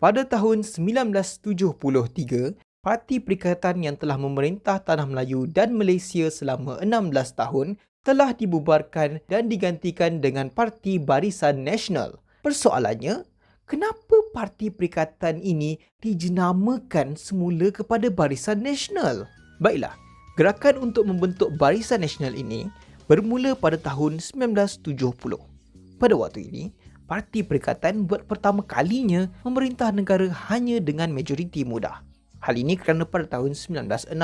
Pada tahun 1973, Parti Perikatan yang telah memerintah Tanah Melayu dan Malaysia selama 16 tahun telah dibubarkan dan digantikan dengan Parti Barisan Nasional. Persoalannya, kenapa Parti Perikatan ini dijenamakan semula kepada Barisan Nasional? Baiklah, gerakan untuk membentuk Barisan Nasional ini bermula pada tahun 1970. Pada waktu ini, Parti Perikatan buat pertama kalinya memerintah negara hanya dengan majoriti mudah. Hal ini kerana pada tahun 1969,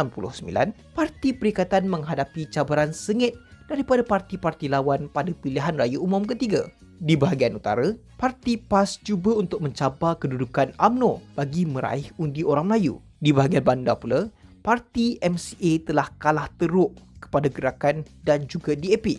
Parti Perikatan menghadapi cabaran sengit daripada parti-parti lawan pada pilihan raya umum ketiga. Di bahagian utara, Parti PAS cuba untuk mencabar kedudukan AMNO bagi meraih undi orang Melayu. Di bahagian bandar pula, Parti MCA telah kalah teruk kepada gerakan dan juga DAP.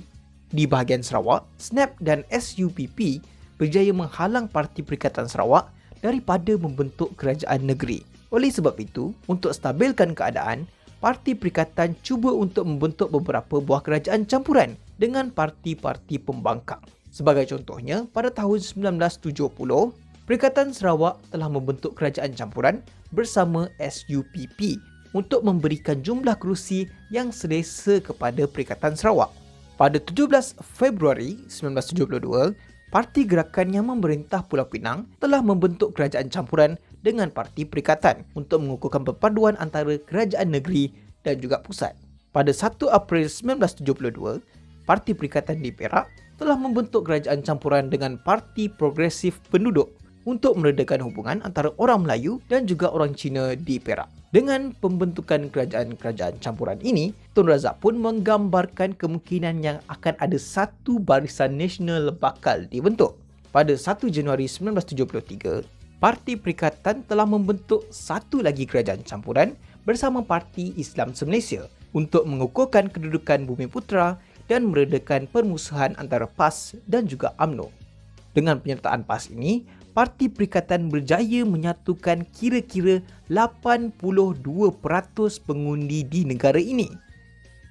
Di bahagian Sarawak, SNAP dan SUPP berjaya menghalang Parti Perikatan Sarawak daripada membentuk kerajaan negeri. Oleh sebab itu, untuk stabilkan keadaan, Parti Perikatan cuba untuk membentuk beberapa buah kerajaan campuran dengan parti-parti pembangkang. Sebagai contohnya, pada tahun 1970, Perikatan Sarawak telah membentuk kerajaan campuran bersama SUPP untuk memberikan jumlah kerusi yang selesa kepada Perikatan Sarawak. Pada 17 Februari 1972, Parti Gerakan yang memerintah Pulau Pinang telah membentuk kerajaan campuran dengan Parti Perikatan untuk mengukuhkan perpaduan antara kerajaan negeri dan juga pusat. Pada 1 April 1972, Parti Perikatan di Perak telah membentuk kerajaan campuran dengan Parti Progresif Penduduk untuk meredakan hubungan antara orang Melayu dan juga orang Cina di Perak. Dengan pembentukan kerajaan-kerajaan campuran ini, Tun Razak pun menggambarkan kemungkinan yang akan ada satu barisan nasional bakal dibentuk. Pada 1 Januari 1973, Parti Perikatan telah membentuk satu lagi kerajaan campuran bersama Parti Islam Malaysia untuk mengukuhkan kedudukan Bumi Putra dan meredakan permusuhan antara PAS dan juga AMNO. Dengan penyertaan PAS ini, Parti Perikatan berjaya menyatukan kira-kira 82% pengundi di negara ini.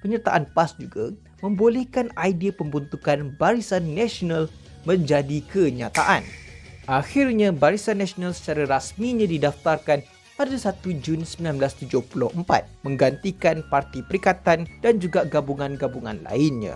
Penyertaan PAS juga membolehkan idea pembentukan Barisan Nasional menjadi kenyataan. Akhirnya Barisan Nasional secara rasminya didaftarkan pada 1 Jun 1974 menggantikan Parti Perikatan dan juga gabungan-gabungan lainnya.